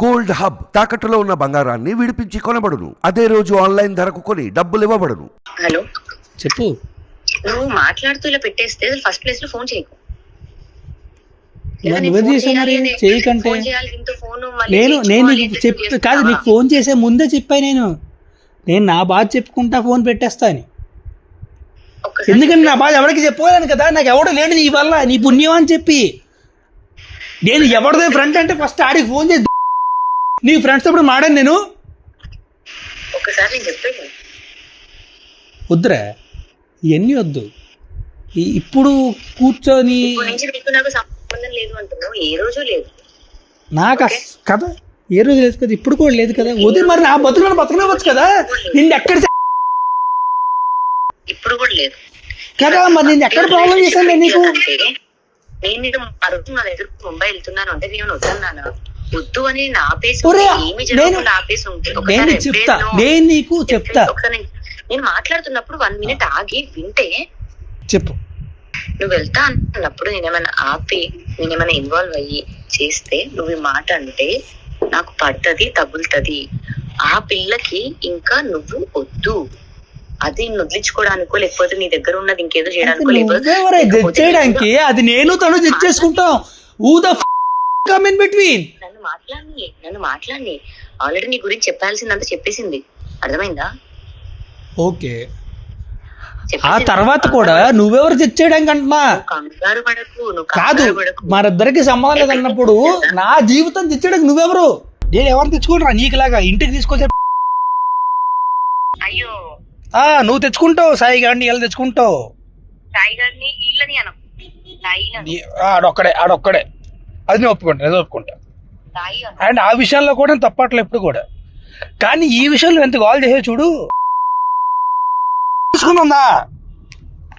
Gold hub తాకట్టులో ఉన్న బంగారాన్ని విడిపించి కొనబడును. అదే రోజు ఆన్లైన్ ధరకు కొని డబ్బులు ఇవ్వబడును. హలో. చెప్పు. నువ్వు మాట్లాడుతూ ఇలా పెట్టేస్తే ఫస్ట్ ప్లేస్లో ఫోన్ చేయకు. మరి నువ్వే చేసావు మరి? చేయకంటే నేను నీకు చెప్ కాదు నీకు? ఫోన్ చేసే ముందే చెప్పా నేను. నేను నా బాధ చెప్పుకుంటా ఫోన్ పెట్టేస్తా అని. ఒక్కసారి ఎందుకంటే నా బాధ ఎవరికి చెప్పుకోలేను కదా? నాకు ఎవడు లేడు నీ వల్ల నీ పుణ్యం అని చెప్పి. నేను ఎవరిదే ఫ్రెండ్ అంటే ఫస్ట్ ఆడికి ఫోన్ చేసి నీ ఫ్రెండ్స్ అప్పుడు మాడాను నేను? ఒక్కసారి నేను చెప్పేది వద్దురా ఇవన్నీ వద్దు. ఇప్పుడు కూర్చొని ఇప్పుడు నీకు కదా ఏ రోజు లేదు కదా ఇప్పుడు కూడా లేదు కదా. వదిలి మరి నా బతుకులను బతకనివ్వచ్చు కదా. నిన్ను ఎక్కడ ఇప్పుడు కూడా లేదు. కదా మరి నేను ఎక్కడ ప్రాబ్లం చేశాను నీకు? నేను ఆ రోజు నా దగ్గర ముంబై వెళ్తున్నాను అంటే నేను వద్దన్నానా? వద్దు అని నా ఆపేసి ఒరే, ఉంటే ఏమి జరగకుండా ఆపేసి ఉంటే నేను చెప్తా నేను నీకు చెప్తా నేను- నేను మాట్లాడుతున్నప్పుడు వన్ మినిట్ ఆగి వింటే చెప్పు. నువ్వు వెళ్తా అన్నప్పుడు నేనేమైనా ఆపి నేనేమైనా ఇన్వాల్వ్ అయ్యి చేస్తే నువ్వు ఈ మాట అంటే నాకు పడుతుంది తగులుతుంది. ఆ పిల్లకి ఇంకా నువ్వు వద్దు. అది వదిలించుకోవడానికో లేకపోతే నీ దగ్గర ఉన్నది ఇంకేదో చేయడానికో జడ్జ్ చేయడానికి? అది నేను తను జడ్జ్ చేసుకుంటాం. ఊ ద కమ్ ఇన్ బిట్వీన్ నన్ను మాట్లాడి నన్ను మాట్లాడి ఆల్రెడీ నీ గురించి చెప్పాల్సిందంతా చెప్పేసింది. అర్థమైందా? ఓకే. ఆ. తర్వాత కూడా నువ్వెవరు జడ్జ్ చేయడానికి అంటున్నా కాదు మరిద్దరికి సంబంధం లేదన్నప్పుడు నా జీవితం తెచ్చడానికి నువ్వెవరు? నేను ఎవరు తెచ్చుకుంటారా నీకులాగా ఇంటికి తీసుకొచ్చే అయ్యో. ఆ నువ్వు తెచ్చుకుంటావు సాయి గారిని ఎలా తెచ్చుకుంటావు. సాయి గారిని వీళ్ళని అనం. ఆడొక్కడే ఆడొక్కడే. అది నేను ఒప్పుకుంటా అది ఒప్పుకుంటా. అండ్ ఆ విషయాల్లో కూడా తప్పట్లే ఎప్పుడు కూడా. కానీ ఈ విషయంలో ఎంత కాల్ చేసే చూడు. తీసుకుందా